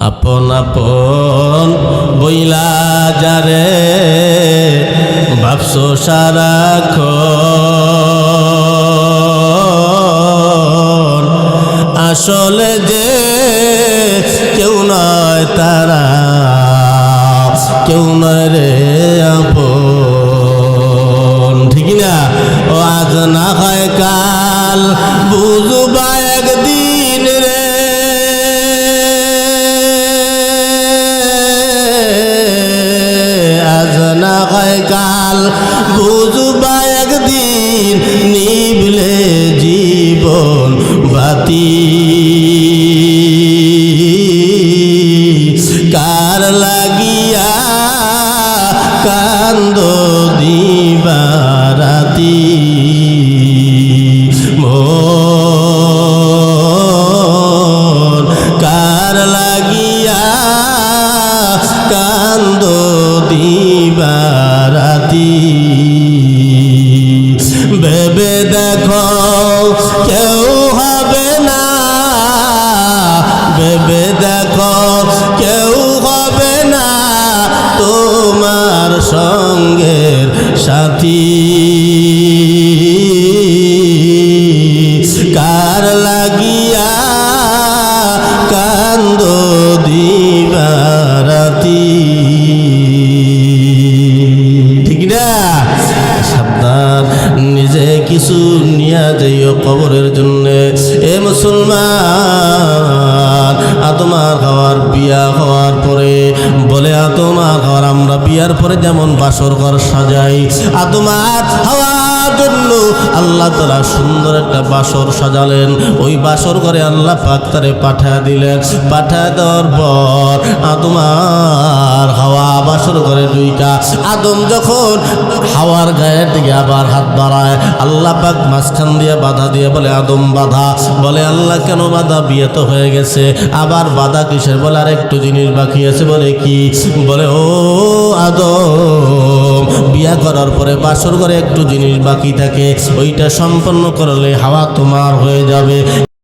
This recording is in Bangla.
আপন আপন বইলা যারে ভাবছ সারাখ আসলে যে কেউ নয় তারা, কেউ নয় রে আপন। ঠিক না ও আজ না হয় কাল বুঝবা একদিন একদিন নিবলে জীবন বাতি। কার লাগিয়া কান্দ দিবারাতি? মন কার লাগিয়া কান্দ দিবারাতি? দেখো, কেউ হবে না। ভেবে দেখো, কেউ হবে না। তোমার সঙ্গের সাথী। কার লাগিয়া কান্দ দিবারাতি কিছু নিয়ে যাইও কবরের জন্য। এ মুসলমান, আতমার খাওয়ার বিয়া হওয়ার পরে, বলে আতমার খাওয়ার আমরা বিয়ার পরে যেমন বাসর ঘর সাজাই, আতমার হওয়ার জন্য আল্লাহ তালা সুন্দর একটা বাসর সাজালেন। ওই বাসর ঘরে আল্লাহ পাক তারে পাঠা দিলেন। পাঠা দেওয়ার পর আদমার হাওয়া বাসর ঘরে দুইটা। আদম যখন হাওয়ার গায়ের দিকে আবার হাত বাড়ায়, আল্লাহ পাক মাঝখান দিয়ে বাধা দিয়ে বলে, আদম, বাধা। বলে, আল্লাহ কেন বাধা? বিয়ে তো হয়ে গেছে। আবার বাধা কিসের? বলে আর একটু জিনিস বাকি আছে। বলে, কি? বলে, ও আদম, বিয়া করার পরে বাসর ঘরে একটু জিনিস বাকি থাকে ওইটা সম্পন্ন করলে হাওয়া তোমার হয়ে যাবে।